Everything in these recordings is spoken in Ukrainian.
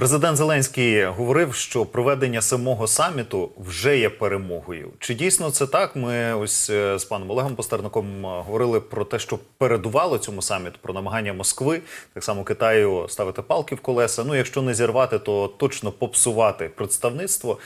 Президент Зеленський говорив, що проведення самого саміту вже є перемогою. Чи дійсно це так? Ми ось е, з паном Олегом Постерником е, говорили про те, що передувало цьому саміту, про намагання Москви, так само Китаю ставити палки в колеса. Ну, якщо не зірвати, то точно попсувати представництво.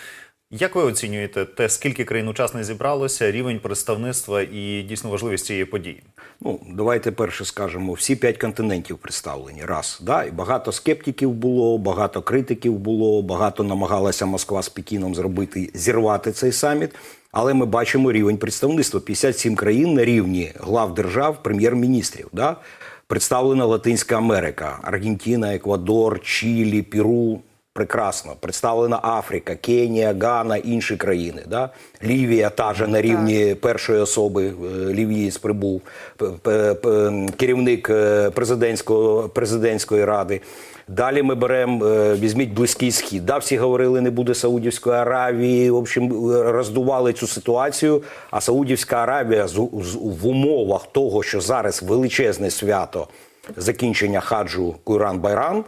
Як ви оцінюєте те, скільки країн-учасниць зібралося, рівень представництва і дійсно важливість цієї події? Ну, давайте перше скажемо, всі п'ять континентів представлені. Раз, да? і багато скептиків було, багато критиків було, багато намагалася Москва з Пекіном зробити, зірвати цей саміт. Але ми бачимо рівень представництва. 57 країн на рівні глав держав, прем'єр-міністрів. Да? Представлена Латинська Америка, Аргентина, Еквадор, Чилі, Перу. Прекрасно. Представлена Африка, Кенія, Гана, інші країни. Да? Лівія та же на рівні першої особи е, Лівієць прибув, керівник е, президентського, президентської ради. Далі ми беремо, е, візьміть Близький Схід. Да, всі говорили, не буде Саудівської Аравії. В общем, роздували цю ситуацію. А Саудівська Аравія з, в умовах того, що зараз величезне свято закінчення хаджу Куран-Байран. Е,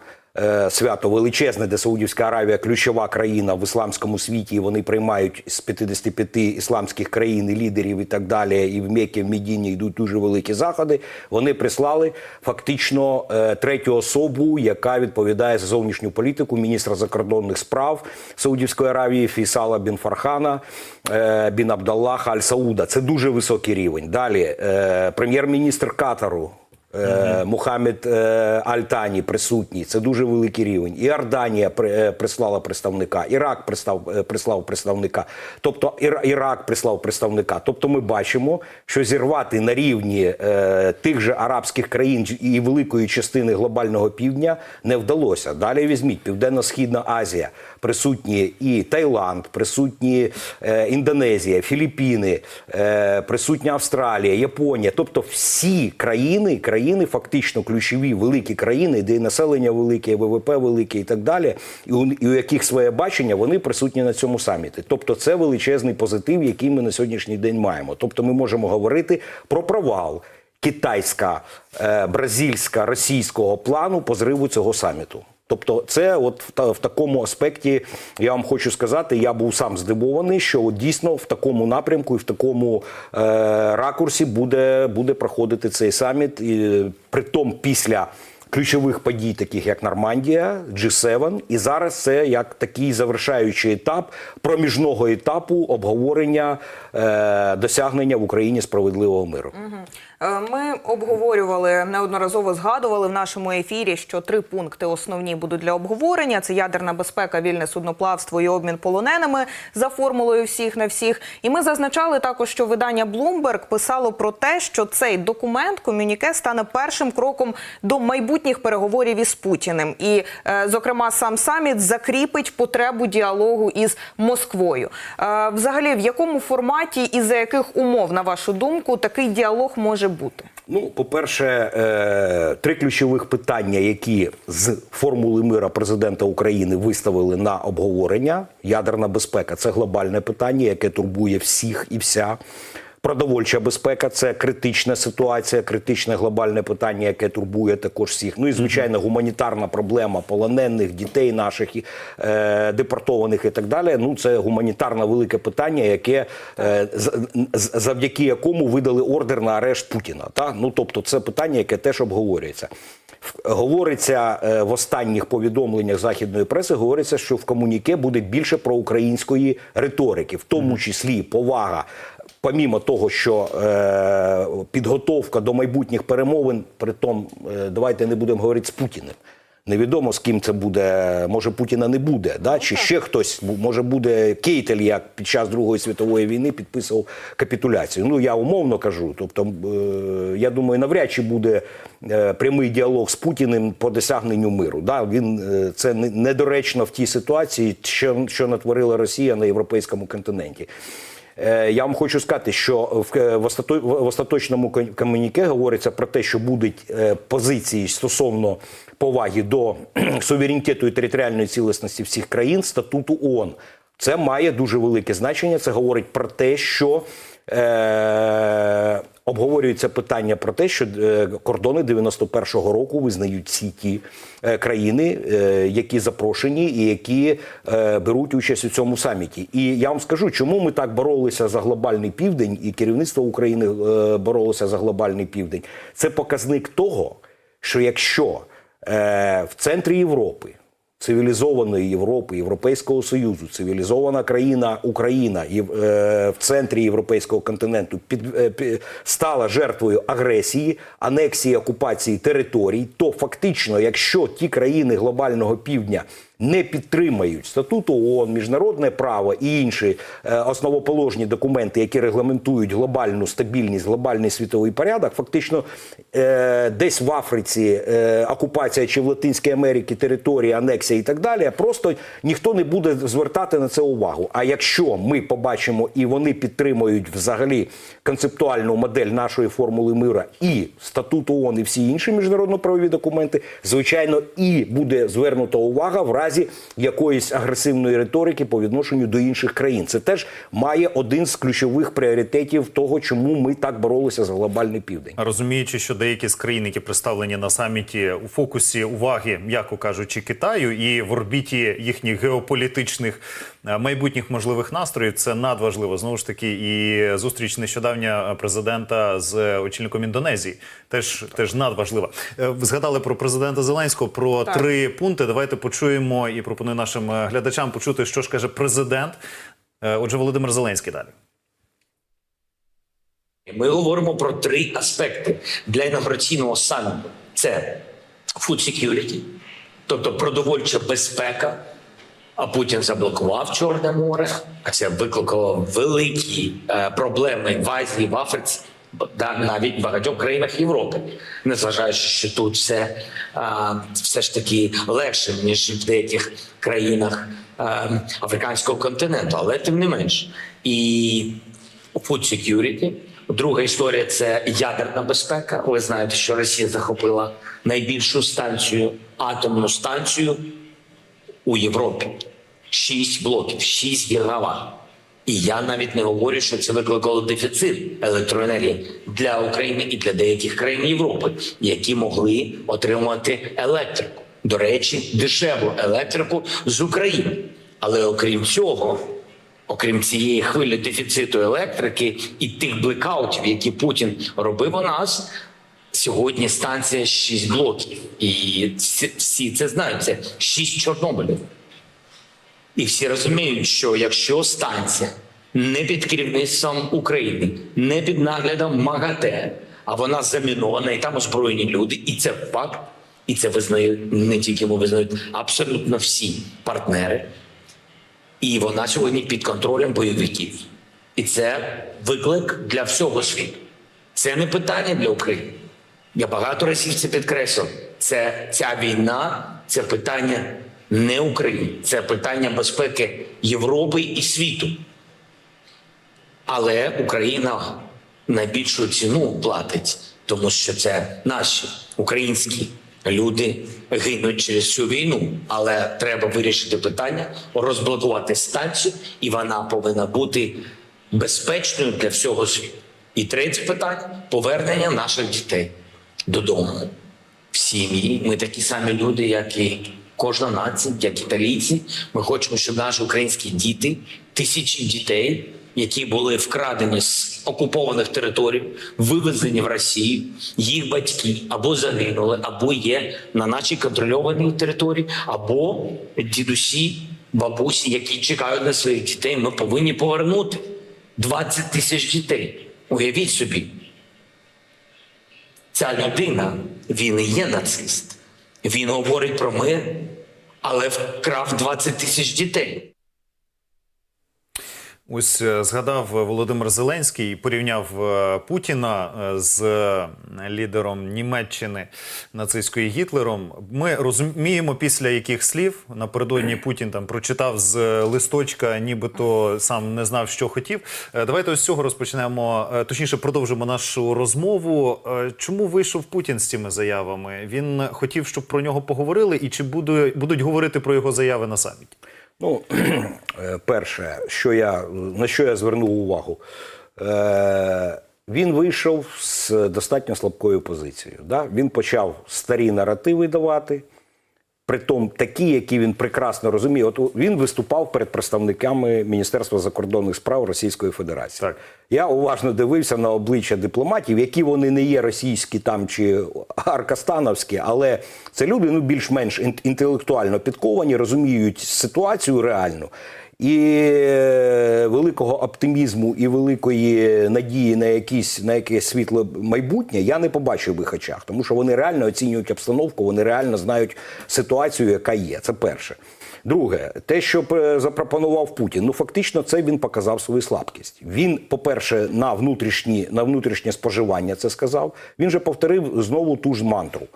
Свято величезне, де Саудівська Аравія ключова країна в ісламському світі. і Вони приймають з 55 ісламських країн лідерів і так далі. І в Меккі, в Медіні йдуть дуже великі заходи. Вони прислали фактично е, третю особу, яка відповідає за зовнішню політику, міністра закордонних справ Саудівської Аравії Фейсала бін Фархана е, бін Абдаллаха Аль Сауда. Це дуже високий рівень. Далі е, прем'єр-міністр Катару. Е, Мухаммед е, Аль-Тані присутній. Це дуже великий рівень. Іорданія при- е, прислала представника, Ірак прислав, е, прислав представника, тобто Ір- Ірак прислав представника. Тобто ми бачимо, що зірвати на рівні е, тих же арабських країн і великої частини глобального півдня не вдалося. Далі візьміть Південно-Східна Азія, присутні і Таїланд, присутні е, Індонезія, Філіппіни, е, присутня Австралія, Японія. Тобто всі країни, країни фактично ключові, великі країни, де і населення велике, ВВП велике і так далі, і у, і у яких своє бачення вони присутні на цьому саміті. Тобто це величезний позитив, який ми на сьогоднішній день маємо. Тобто ми можемо говорити про провал китайська, е, бразильська, російського плану по зриву цього саміту. Тобто, це от в, та, в такому аспекті я вам хочу сказати, я був сам здивований, що от дійсно в такому напрямку і в такому е, ракурсі буде, буде проходити цей саміт. І, притом після ключових подій, таких як Нормандія, G7, і зараз це як такий завершаючий етап проміжного етапу обговорення е, досягнення в Україні справедливого миру. Е, Ми обговорювали неодноразово згадували в нашому ефірі, що три пункти основні будуть для обговорення: це ядерна безпека, вільне судноплавство і обмін полоненими за формулою всіх на всіх. І ми зазначали також, що видання Bloomberg писало про те, що цей документ комюніке стане першим кроком до майбутніх переговорів із Путіним. І, е, зокрема, сам саміт закріпить потребу діалогу із Москвою. Е, Взагалі, в якому форматі і за яких умов, на вашу думку, такий діалог може бути? Ну, по-перше, е, три ключових питання, які з формули мира президента України виставили на обговорення. Ядерна безпека це глобальне питання, яке турбує всіх і вся. Продовольча безпека це критична ситуація, критичне глобальне питання, яке турбує також всіх. Ну і звичайно, гуманітарна проблема полонених дітей наших і, е, депортованих і так далі. Ну це гуманітарне велике питання, яке е, завдяки якому видали ордер на арешт Путіна. Та ну тобто, це питання, яке теж обговорюється. Говориться е, в останніх повідомленнях західної преси. Говориться, що в комуніке буде більше проукраїнської риторики, в тому числі повага помімо того, що е, підготовка до майбутніх перемовин, притом, е, давайте не будемо говорити з Путіним. Невідомо з ким це буде. Може Путіна не буде, да? чи ще хтось може буде Кейтель, як під час Другої світової війни підписував капітуляцію. Ну я умовно кажу. Тобто, е, я думаю, навряд чи буде е, прямий діалог з Путіним по досягненню миру. Да? Він е, це недоречно в тій ситуації, що, що натворила Росія на європейському континенті. Е, Я вам хочу сказати, що в, е, остаточному комуніке говориться про те, що будуть е, позиції стосовно поваги до суверенітету і територіальної цілісності всіх країн статуту ООН. Це має дуже велике значення. Це говорить про те, що обговорюється питання про те, що е, кордони 91-го року визнають всі ті е, країни, е, які запрошені і які беруть участь у цьому саміті. І я вам скажу, чому ми так боролися за глобальний південь, і керівництво України боролося за глобальний південь. Це показник того, що якщо в центрі Європи цивілізованої Європи, Європейського Союзу, цивілізована країна Україна і, е, в центрі європейського континенту під, е, пі- стала жертвою агресії, анексії окупації територій, то фактично, якщо ті країни глобального півдня не підтримають статуту ООН, міжнародне право і інші е, основоположні документи, які регламентують глобальну стабільність, глобальний світовий порядок, фактично е, десь в Африці е, окупація чи в Латинській Америці території, анексія і так далі, просто ніхто не буде звертати на це увагу. А якщо ми побачимо і вони підтримують взагалі концептуальну модель нашої формули мира і статуту ООН і всі інші міжнародно-правові документи, звичайно, і буде звернута увага в разі якоїсь агресивної риторики по відношенню до інших країн. Це теж має один з ключових пріоритетів того, чому ми так боролися за глобальний південь. Розуміючи, що деякі з країн, які представлені на саміті у фокусі уваги, м'яко кажучи, Китаю, і в орбіті їхніх геополітичних майбутніх можливих настроїв, це надважливо. Знову ж таки, і зустріч нещодавня президента з очільником Індонезії теж теж надважлива. Е, згадали про президента Зеленського про Так. три пункти. Давайте почуємо і пропоную нашим е, глядачам почути, що ж каже президент. Е, Отже, Володимир Зеленський далі. Ми говоримо про три аспекти для інавгураційного саміту: це food security, тобто продовольча безпека. А Путін заблокував Чорне море, а це викликало великі е, проблеми в Азії, в Африці, да, навіть в багатьох країнах Європи, незважаючи, що тут все, а, все ж таки легше, ніж в деяких країнах е, африканського континенту, але тим не менш. І Food security. Друга історія це ядерна безпека. Ви знаєте, що Росія захопила найбільшу станцію, атомну станцію у Європі. Шість блоків, шість гігават. І я навіть не говорю, що це викликало дефіцит електроенергії для України і для деяких країн Європи, які могли отримувати електрику. До речі, дешеву електрику з України. Але окрім цього, окрім цієї хвилі дефіциту електрики і тих блекаутів, які Путін робив у нас, сьогодні станція 6 блоків. І всі, всі це знають. Це 6 Чорнобилів. І всі розуміють, що якщо станція не під керівництвом України, не під наглядом МАГАТЕ, а вона замінована, і там озброєні люди, і це факт, і це визнають не тільки ми визнають абсолютно всі партнери. І вона сьогодні під контролем бойовиків. І це виклик для всього світу. Це не питання для України. Я багато разів це підкреслив. Це ця війна, це питання не України, це питання безпеки Європи і світу. Але Україна найбільшу ціну платить, тому що це наші українські люди гинуть через цю війну. Але треба вирішити питання, розблокувати станцію, і вона повинна бути безпечною для всього світу. І третє питання повернення наших дітей додому в сім'ї. Ми такі самі люди, як і кожна нація, як італійці. Ми хочемо, щоб наші українські діти, тисячі дітей, які були вкрадені з окупованих територій, вивезені в Росію, їх батьки або загинули, або є на нашій контрольованій території, або дідусі, бабусі, які чекають на своїх дітей. Ми повинні повернути 20 тисяч дітей. Уявіть собі, ця людина, він і є нацист. Він говорить про мир, але вкрав 20 тисяч дітей. Ось е, згадав Володимир Зеленський порівняв е, Путіна е, з лідером Німеччини нацистської Гітлером. Ми розуміємо, після яких слів напередодні Путін там прочитав з листочка, нібито сам не знав, що хотів. Давайте ось з цього розпочнемо. Точніше, продовжимо нашу розмову. Чому вийшов Путін з цими заявами? Він хотів, щоб про нього поговорили, і чи будуть говорити про його заяви на саміті? Ну, е, перше, що я, на що я звернув увагу, е, він вийшов з достатньо слабкою позицією. Да? Він почав старі наративи давати, притом такі, які він прекрасно розуміє. От він виступав перед представниками Міністерства закордонних справ Російської Федерації. Так. Я уважно дивився на обличчя дипломатів, які вони не є російські там чи аркастановські, але це люди ну більш-менш ін- інтелектуально підковані, розуміють ситуацію реальну. І е, великого оптимізму і великої надії на якісь на якесь світле майбутнє я не побачив в їх очах, тому що вони реально оцінюють обстановку, вони реально знають ситуацію, яка є. Це перше. Друге, те, що е, запропонував Путін, ну фактично, це він показав свою слабкість. Він, по-перше, на внутрішні на внутрішнє споживання це сказав. Він же повторив знову ту ж мантру.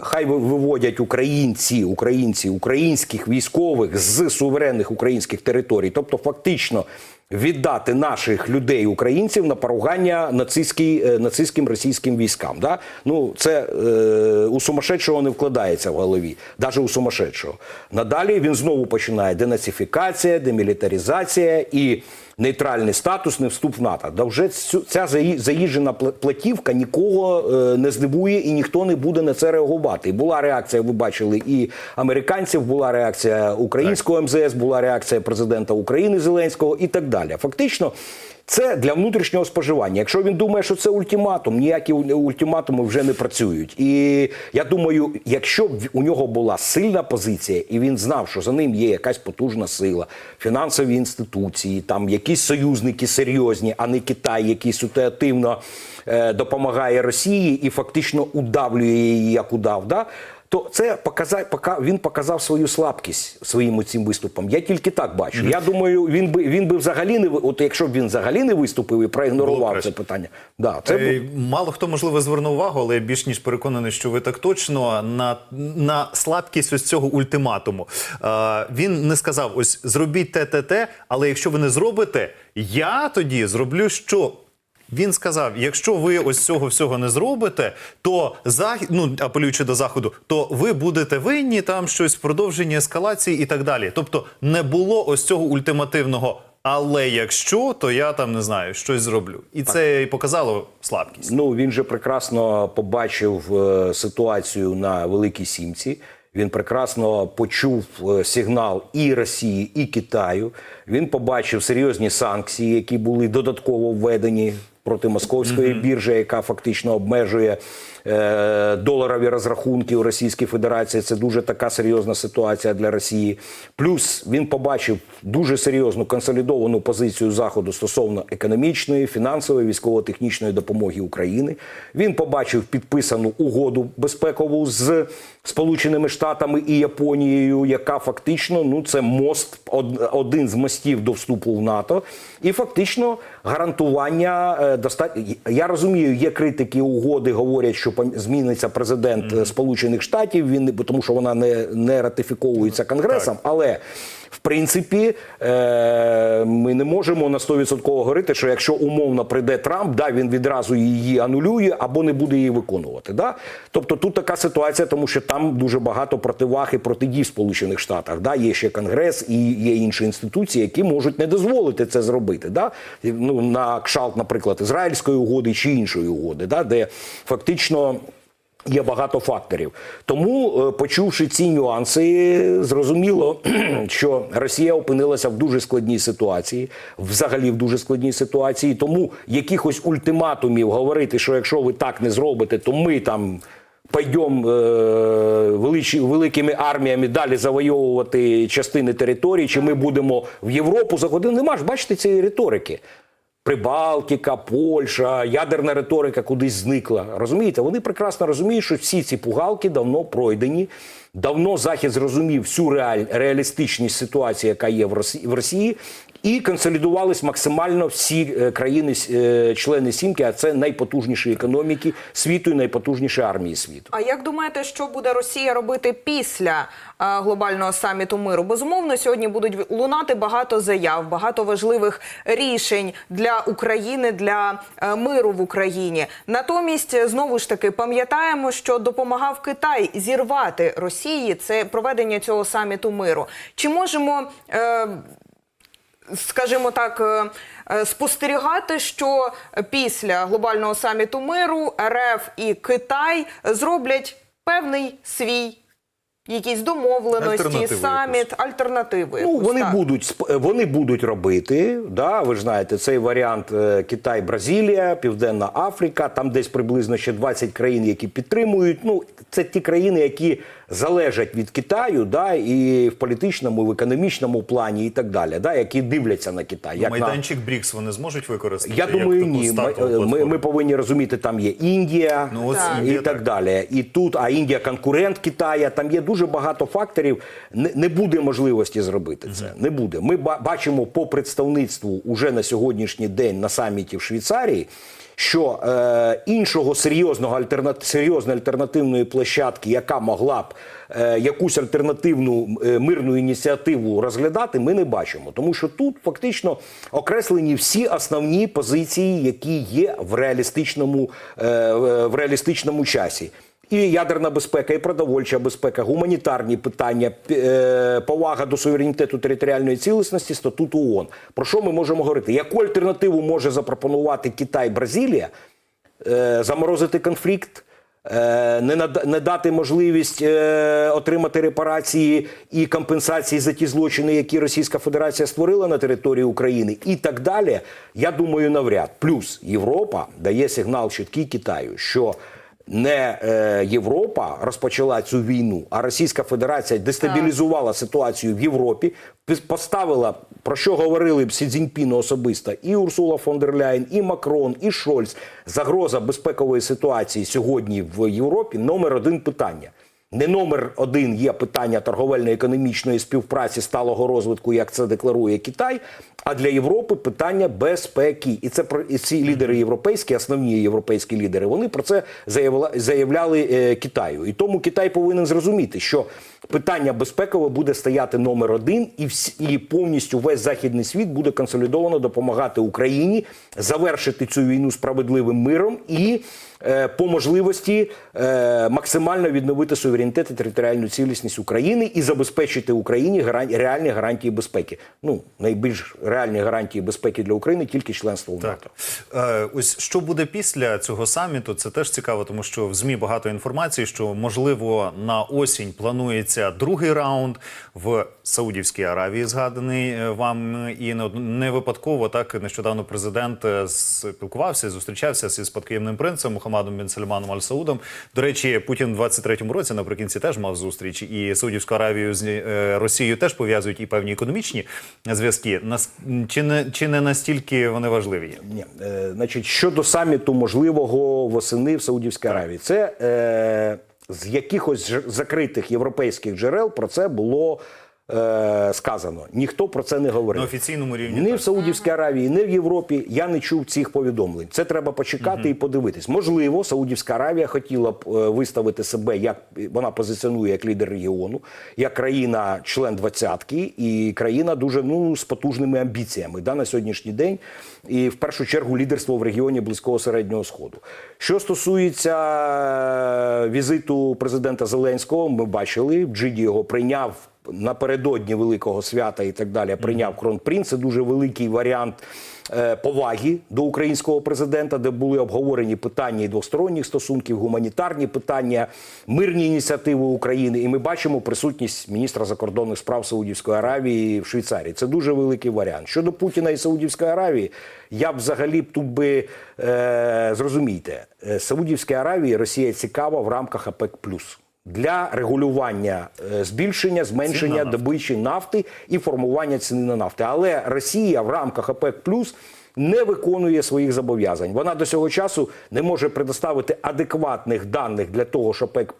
Хай виводять українці, українці, українських військових з суверенних українських територій, тобто фактично віддати наших людей, українців на поругання нацистській, е, нацистським російським військам. Да? Ну це е, у сумасшедшого не вкладається в голові, навіть у сумасшедшого. Надалі він знову починає денацифікація, демілітаризація і нейтральний статус, не вступ в НАТО. Да вже ця заї- заїжджена платівка нікого е, не здивує і ніхто не буде на це реагувати. І була реакція, ви бачили, і американців, була реакція українського МЗС, була реакція президента України Зеленського і так далі. Фактично. Це для внутрішнього споживання. Якщо він думає, що це ультиматум, ніякі ультиматуми вже не працюють. І я думаю, якщо б у нього була сильна позиція, і він знав, що за ним є якась потужна сила, фінансові інституції, там якісь союзники серйозні, а не Китай, який ситуативно е, допомагає Росії і фактично удавлює її, як удав. Да? То це показав, пока він показав свою слабкість своїм цим виступом. Я тільки так бачу. Я думаю, він би він би взагалі не от якщо б він взагалі не виступив і проігнорував це питання. Да, це Е, б- Мало хто можливо звернув увагу, але я більш ніж переконаний, що ви так точно на, на слабкість ось цього ультиматуму. Е, він не сказав: ось зробіть те, те, те, але якщо ви не зробите, я тоді зроблю що. Він сказав: якщо ви ось цього всього не зробите, то захід, ну апелюючи до заходу, то ви будете винні там щось в продовженні ескалації і так далі. Тобто не було ось цього ультимативного. Але якщо, то я там не знаю, щось зроблю, і це і показало слабкість. Ну він же прекрасно побачив е, ситуацію на Великій Сімці. Він прекрасно почув е, сигнал і Росії, і Китаю. Він побачив серйозні санкції, які були додатково введені проти московської біржі, яка фактично обмежує е, доларові розрахунки у Російській Федерації. Це дуже така серйозна ситуація для Росії. Плюс він побачив дуже серйозну консолідовану позицію Заходу стосовно економічної, фінансової, військово-технічної допомоги України. Він побачив підписану угоду безпекову з Сполученими Штатами і Японією, яка фактично ну це мост, один з мостів до вступу в НАТО, і фактично гарантування е, достатньо. Я розумію, є критики угоди, говорять, що зміниться президент е, Сполучених Штатів. Він тому, що вона не, не ратифіковується Конгресом, але. В принципі, е, ми не можемо на 100% говорити, що якщо умовно прийде Трамп, да, він відразу її анулює або не буде її виконувати. Да? Тобто тут така ситуація, тому що там дуже багато противаг і протидій в Сполучених Штатах. Да? Є ще Конгрес і є інші інституції, які можуть не дозволити це зробити. Да? Ну, на кшалт, наприклад, ізраїльської угоди чи іншої угоди, да? де фактично. Є багато факторів. Тому, е, почувши ці нюанси, зрозуміло, що Росія опинилася в дуже складній ситуації, взагалі в дуже складній ситуації. Тому якихось ультиматумів говорити, що якщо ви так не зробите, то ми там. Пойдемо е, великими арміями далі завойовувати частини території, чи ми будемо в Європу заходити. Нема ж, бачите, цієї риторики. Прибалтика, Польща, ядерна риторика кудись зникла. Розумієте, вони прекрасно розуміють, що всі ці пугалки давно пройдені. Давно Захід зрозумів всю реаль, реалістичність ситуації, яка є в Росії, в Росії, і консолідувались максимально всі е, країни, е, сімки, а це найпотужніші економіки світу і найпотужніші армії світу. А як думаєте, що буде Росія робити після е, глобального саміту миру? Безумовно, сьогодні будуть лунати багато заяв, багато важливих рішень для України, для миру в Україні. Натомість, знову ж таки, пам'ятаємо, що допомагав Китай зірвати Росії це проведення цього саміту миру. Чи можемо? Скажімо так, е, е, спостерігати, що після глобального саміту миру РФ і Китай зроблять певний свій. Якісь домовленості, Альтернативу саміт, альтернативу. Ну, якусь, вони так. будуть сп- вони будуть робити. Да, ви ж знаєте, цей варіант е, Китай, Бразилія, Південна Африка. Там десь приблизно ще 20 країн, які підтримують. Ну, це ті країни, які залежать від Китаю, да, і в політичному, і в економічному плані, і так далі, да, які дивляться на Китай. Як на- Майданчик Брікс вони зможуть використати? я як думаю, таку ні. Ми, ми, ми повинні розуміти, там є Індія Ну, ось Так. і Індія, так, так. далі. І тут, а Індія конкурент Китая. Там є дуже багато факторів. Не, не буде можливості зробити це. Не буде. Ми бачимо по представництву уже на сьогоднішній день на саміті в Швейцарії. Що е, іншого серйозного альтернат... серйозної альтернативної площадки, яка могла б е, якусь альтернативну е, мирну ініціативу розглядати, ми не бачимо. Тому що тут фактично окреслені всі основні позиції, які є в реалістичному, е, в реалістичному часі. І ядерна безпека, і продовольча безпека, гуманітарні питання, е, повага до суверенітету територіальної цілісності, статуту ООН. Про що ми можемо говорити? Яку альтернативу може запропонувати Китай, Бразилія? Е, заморозити конфлікт, е, не, дати можливість отримати репарації і компенсації за ті злочини, які Російська Федерація створила на території України, і так далі. Я думаю, навряд. Плюс Європа дає сигнал чіткий Китаю, що не е, Європа розпочала цю війну, а Російська Федерація дестабілізувала ситуацію в Європі, поставила про що говорили б Сі Цзіньпіну особисто і Урсула фон дер Ляйн, і Макрон, і Шольц. Загроза безпекової ситуації сьогодні в Європі номер один питання. Не номер один є питання торговельно-економічної співпраці сталого розвитку, як це декларує Китай. А для Європи питання безпеки, і це про ці лідери європейські, основні європейські лідери, вони про це заявила, заявляли е, Китаю. І тому Китай повинен зрозуміти, що питання безпекове буде стояти номер один, і всі, і повністю весь західний світ буде консолідовано допомагати Україні завершити цю війну справедливим миром і по можливості е, максимально відновити суверенітет і територіальну цілісність України і забезпечити Україні реальні гарантії безпеки. Ну найбільш реальні гарантії безпеки для України тільки членство в НАТО. Е, ось що буде після цього саміту, це теж цікаво, тому що в ЗМІ багато інформації, що можливо на осінь планується другий раунд в Саудівській Аравії, згаданий е, вам і не, випадково так нещодавно президент е, спілкувався, зустрічався зі спадкоємним принцем Мухаммадом бін Сальманом Аль Саудом. До речі, Путін в 23-му році наприкінці теж мав зустріч, і Саудівську Аравію з е, Росією теж пов'язують і певні економічні зв'язки. Чи не чи не настільки вони важливі? Ні, значить, щодо саміту можливого восени в Саудівській Аравії, це е, з якихось закритих європейських джерел про це було е, сказано. Ніхто про це не говорив. На офіційному рівні Ні так. в Саудівській Аравії, ні в Європі я не чув цих повідомлень. Це треба почекати і подивитись. Можливо, Саудівська Аравія хотіла б е, виставити себе як вона позиціонує як лідер регіону, як країна-член двадцятки і країна дуже ну з потужними амбіціями да, на сьогоднішній день. І в першу чергу лідерство в регіоні близького середнього сходу. Що стосується е, візиту президента Зеленського, ми бачили, Джиді його прийняв напередодні великого свята і так далі прийняв кронпринц. Це дуже великий варіант е, поваги до українського президента, де були обговорені питання і двосторонніх стосунків, гуманітарні питання, мирні ініціативи України. І ми бачимо присутність міністра закордонних справ Саудівської Аравії в Швейцарії. Це дуже великий варіант. Щодо Путіна і Саудівської Аравії, я б взагалі б тут би е, зрозумійте, е, Саудівській Аравії Росія цікава в рамках АПЕК для регулювання е, збільшення, зменшення добичі нафти і формування ціни на нафти. Але Росія в рамках ОПЕК не виконує своїх зобов'язань. Вона до цього часу не може предоставити адекватних даних для того, що ОПЕК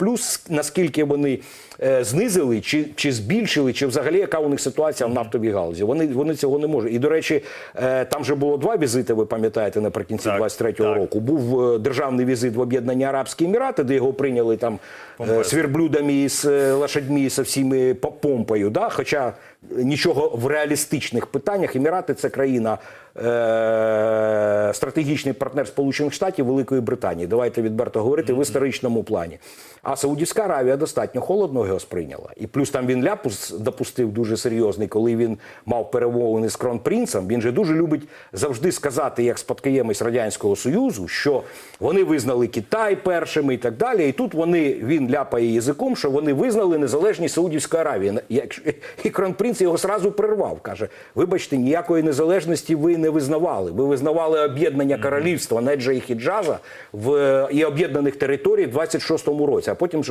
наскільки вони е, знизили, чи, чи збільшили, чи взагалі яка у них ситуація в нафтовій галузі. Вони, вони цього не можуть. І до речі, е, там же було два візити. Ви пам'ятаєте наприкінці Так, 23-го року. Був е, державний візит в Об'єднані Арабські Емірати, де його прийняли там е, свірблюдами і з е, лошадьми, со всіми по- помпою. Да? Хоча нічого в реалістичних питаннях. Емірати це країна е, стратегічний партнер Сполучених Штатів Великої Британії. Давайте відверто говорити в історичному плані. А Саудівська Аравія достатньо холодно його сприйняла. І плюс там він ляпус допустив дуже серйозний, коли він мав перемовини з кронпринцем. Він же дуже любить завжди сказати, як спадкоємець радянського союзу, що вони визнали Китай першими і так далі. І тут вони він ляпає язиком, що вони визнали незалежність Саудівської Аравії. І кронпринц його сразу прервав. каже: Вибачте, ніякої незалежності ви не визнавали. Ви визнавали об'єднання королівства Неджа і Хіджаза в і об'єднаних територій в 26-му році. А потім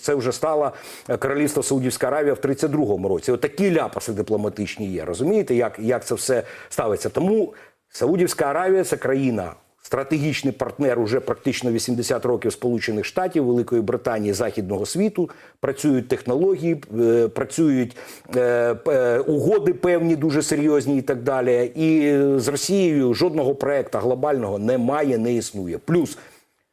це вже стало королівство Саудівська Аравія в 32-му році. Отакі ляпаси дипломатичні є. Розумієте, як, як це все ставиться? Тому Саудівська Аравія це країна. Стратегічний партнер уже практично 80 років Сполучених Штатів, Великої Британії, Західного світу. Працюють технології, е, працюють е, е, угоди певні, дуже серйозні і так далі. І з Росією жодного проекту глобального немає, не існує. Плюс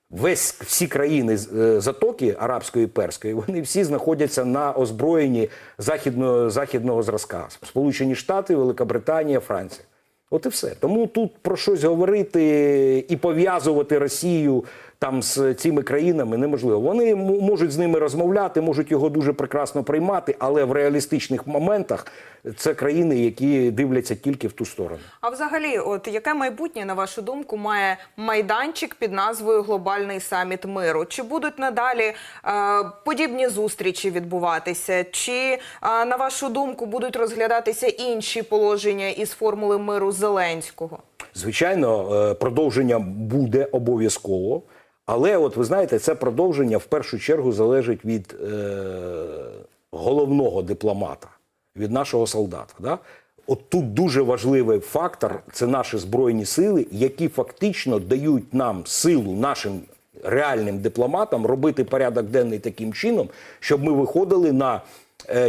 весь всі країни затоки арабської і перської, вони всі знаходяться на озброєнні західного, західного зразка. Сполучені Штати, Велика Британія, Франція. От і все. Тому тут про щось говорити і пов'язувати Росію там з цими країнами неможливо. Вони можуть з ними розмовляти, можуть його дуже прекрасно приймати, але в реалістичних моментах це країни, які дивляться тільки в ту сторону. А взагалі, от яке майбутнє, на вашу думку, має майданчик під назвою Глобальний саміт миру? Чи будуть надалі е, подібні зустрічі відбуватися? Чи е, на вашу думку будуть розглядатися інші положення із формули миру Зеленського? Звичайно, е, продовження буде обов'язково. Але, от ви знаєте, це продовження в першу чергу залежить від е, головного дипломата, від нашого солдата. Да? От тут дуже важливий фактор це наші збройні сили, які фактично дають нам силу нашим реальним дипломатам робити порядок денний таким чином, щоб ми виходили на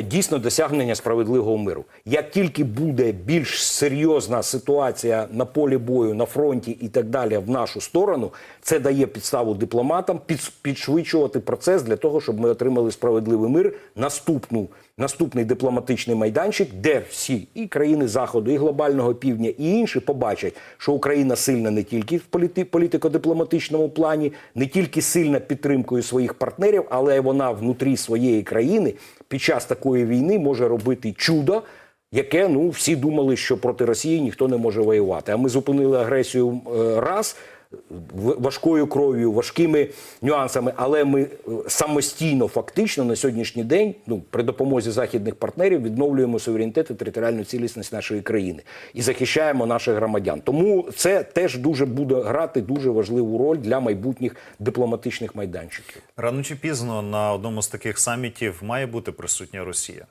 дійсно досягнення справедливого миру. Як тільки буде більш серйозна ситуація на полі бою, на фронті і так далі в нашу сторону, це дає підставу дипломатам підшвидшувати процес для того, щоб ми отримали справедливий мир. Наступну наступний дипломатичний майданчик, де всі і країни заходу, і глобального півдня, і інші побачать, що Україна сильна не тільки в політи- політико-дипломатичному плані, не тільки сильна підтримкою своїх партнерів, але вона внутрі своєї країни під час такої війни може робити чудо. Яке ну всі думали, що проти Росії ніхто не може воювати. А ми зупинили агресію е, раз важкою кров'ю, важкими нюансами, але ми е, самостійно, фактично на сьогоднішній день, ну при допомозі західних партнерів, відновлюємо суверенітет і територіальну цілісність нашої країни і захищаємо наших громадян. Тому це теж дуже буде грати дуже важливу роль для майбутніх дипломатичних майданчиків. Рано чи пізно на одному з таких самітів має бути присутня Росія.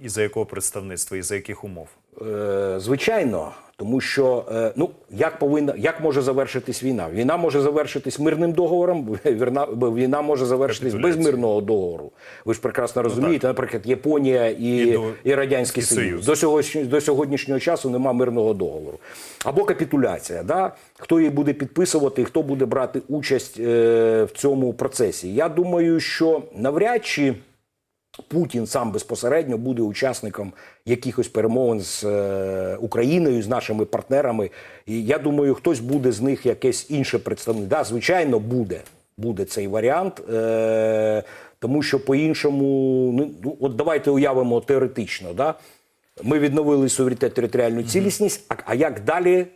І за якого представництва, і за яких умов? Е, звичайно, тому що е, ну як повинна, як може завершитись війна? Війна може завершитись мирним договором, вірна, війна може завершитись без мирного договору. Ви ж прекрасно розумієте, наприклад, Японія і, І до- і радянський і Союз. Союз. До сьогодні до сьогоднішнього часу нема мирного договору або капітуляція. Да? Хто її буде підписувати, і хто буде брати участь е, в цьому процесі? Я думаю, що навряд чи. Путін сам безпосередньо буде учасником якихось перемовин з е, Україною, з нашими партнерами. І я думаю, хтось буде з них якесь інше представник. Да, звичайно, буде. Буде цей варіант, е, тому що по-іншому, ну ну, от давайте уявимо теоретично, да? ми відновили суверенітет територіальну цілісність, а, а як далі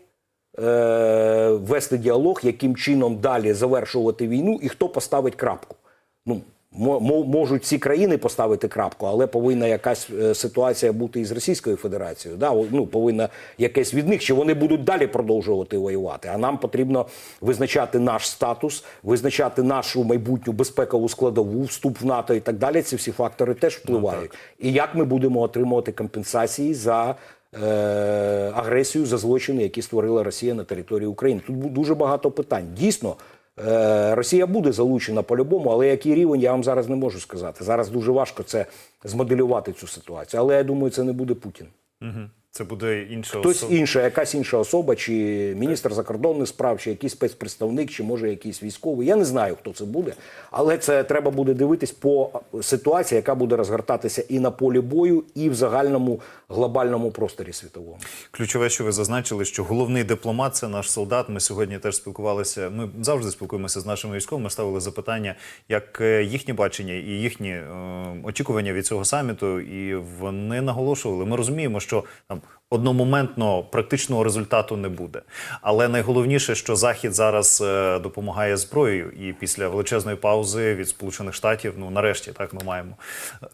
е, вести діалог, яким чином далі завершувати війну і хто поставить крапку? Ну, можуть ці країни поставити крапку, але повинна якась е, ситуація бути і з Російською Федерацією. Да? Ну, повинна якесь від них, чи вони будуть далі продовжувати воювати. А нам потрібно визначати наш статус, визначати нашу майбутню безпекову складову, вступ в НАТО і так далі. Ці всі фактори теж впливають. і як ми будемо отримувати компенсації за. е, Агресію за злочини, які створила Росія на території України. Тут дуже багато питань. Дійсно, Росія буде залучена по-любому, але який рівень, я вам зараз не можу сказати. Зараз дуже важко це змоделювати цю ситуацію. Але я думаю, це не буде Путін. Це буде інша Хтось особа. інша, якась інша особа, чи міністр закордонних справ, чи якийсь спецпредставник, чи може якийсь військовий. Я не знаю, хто це буде, але це треба буде дивитись по ситуації, яка буде розгортатися і на полі бою, і в загальному глобальному просторі світовому. Ключове, що ви зазначили, що головний дипломат це наш солдат. Ми сьогодні теж спілкувалися. Ми завжди спілкуємося з нашими військовими. Ставили запитання, як е, їхнє бачення і їхні е, очікування від цього саміту. І вони наголошували. Ми розуміємо, що там одномоментно практичного результату не буде. Але найголовніше, що Захід зараз е, допомагає зброєю, і після величезної паузи від Сполучених Штатів, ну нарешті, так ми маємо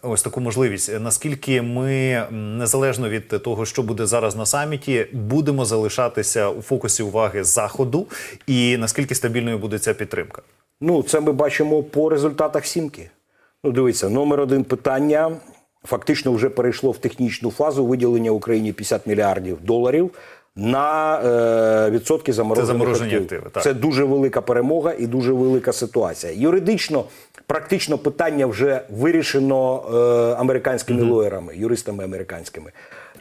ось таку можливість. Е, Наскільки ми незалежно від того, що буде зараз на саміті, будемо залишатися у фокусі уваги заходу, і наскільки стабільною буде ця підтримка? Ну, це ми бачимо по результатах сімки. Ну, дивіться, номер один питання фактично вже перейшло в технічну фазу виділення Україні 50 мільярдів доларів на е, відсотки заморожених Це заморожені активів. активи, так. Це дуже велика перемога і дуже велика ситуація. Юридично, практично питання вже вирішено е, американськими лоєрами, юристами американськими.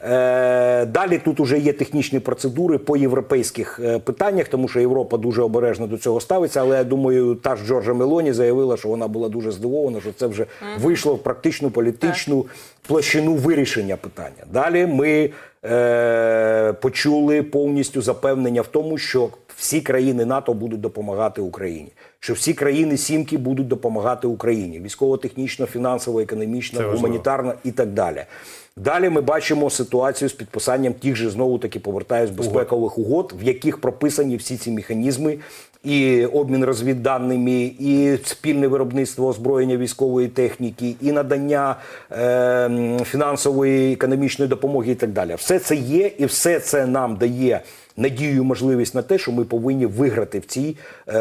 Е, далі тут вже є технічні процедури по європейських е, питаннях, тому що Європа дуже обережно до цього ставиться. Але я думаю, та ж Джорджа Мелоні заявила, що вона була дуже здивована, що це вже вийшло в практичну політичну площину вирішення питання. Далі ми е, почули повністю запевнення в тому, що всі країни НАТО будуть допомагати Україні. Що всі країни сімки будуть допомагати Україні військово-технічно, фінансово, економічно, гуманітарно і так далі. Далі ми бачимо ситуацію з підписанням тих же знову таки повертаюсь безпекових угод, в яких прописані всі ці механізми. І обмін розвідданими, і спільне виробництво озброєння військової техніки, і надання е, фінансової економічної допомоги, і так далі. Все це є, і все це нам дає надію, можливість на те, що ми повинні виграти в цій е,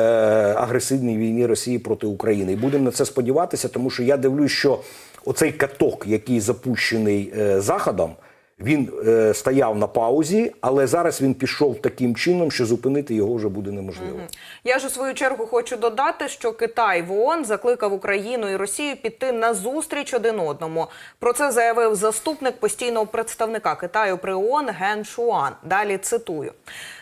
агресивній війні Росії проти України. І будемо на це сподіватися, тому що я дивлюсь, що оцей каток, який запущений е, заходом, він е, стояв на паузі, але зараз він пішов таким чином, що зупинити його вже буде неможливо. Я ж у свою чергу хочу додати, що Китай в ООН закликав Україну і Росію піти на зустріч один одному. Про це заявив заступник постійного представника Китаю при ООН Ген Шуан. Далі цитую: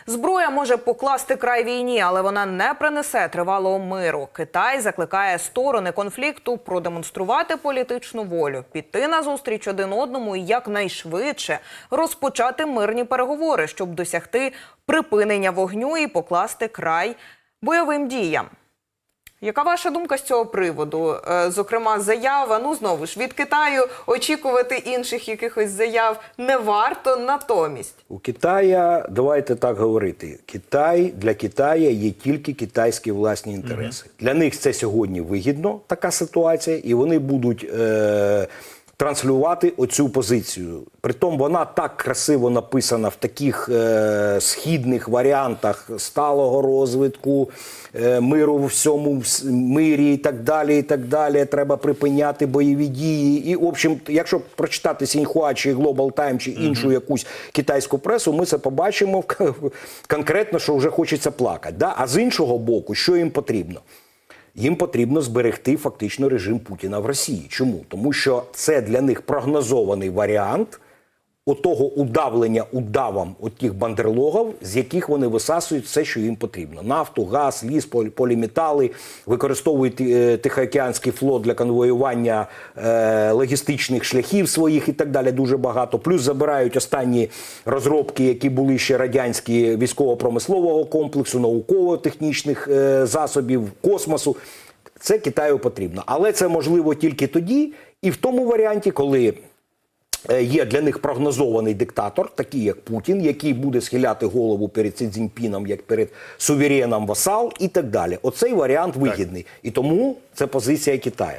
зброя може покласти край війні, але вона не принесе тривалого миру. Китай закликає сторони конфлікту продемонструвати політичну волю, піти на зустріч один одному і якнайшвидше розпочати мирні переговори, щоб досягти припинення вогню і покласти край бойовим діям. Яка ваша думка з цього приводу? Е, Зокрема, заява, ну знову ж від Китаю очікувати інших якихось заяв не варто натомість. У Китая, давайте так говорити, Китай для Китая є тільки китайські власні інтереси. Для них це сьогодні вигідно, така ситуація, і вони будуть е, транслювати оцю позицію. Притом вона так красиво написана в таких е, східних варіантах сталого розвитку, миру в всьому мирі і так далі. і так далі. Треба припиняти бойові дії. І, в общем, якщо прочитати Сіньхуа чи Global Time чи іншу якусь китайську пресу, ми це побачимо конкретно, що вже хочеться плакати. Да? А з іншого боку, що їм потрібно? Їм потрібно зберегти фактично режим Путіна в Росії. Чому? Тому що це для них прогнозований варіант отого удавлення удавам от тих бандерлогів, з яких вони висасують все, що їм потрібно: нафту, газ, ліс, поліметали, використовують е, Тихоокеанський флот для конвоювання е, логістичних шляхів своїх і так далі. Дуже багато. Плюс забирають останні розробки, які були ще радянські військово-промислового комплексу, науково-технічних е, засобів, космосу. Це Китаю потрібно, але це можливо тільки тоді, і в тому варіанті, коли є для них прогнозований диктатор, такий як Путін, який буде схиляти голову перед Си Цзіньпіном, як перед сувереном васал і так далі. Оцей варіант вигідний. І тому це позиція Китаю.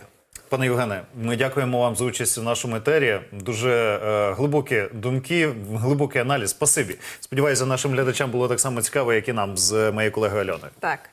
Пане Євгене, ми дякуємо вам за участь у нашому етері. Дуже е, глибокі думки, глибокий аналіз. Спасибі. Сподіваюся, нашим глядачам було так само цікаво, як і нам з моєю колегою Альоною. Так.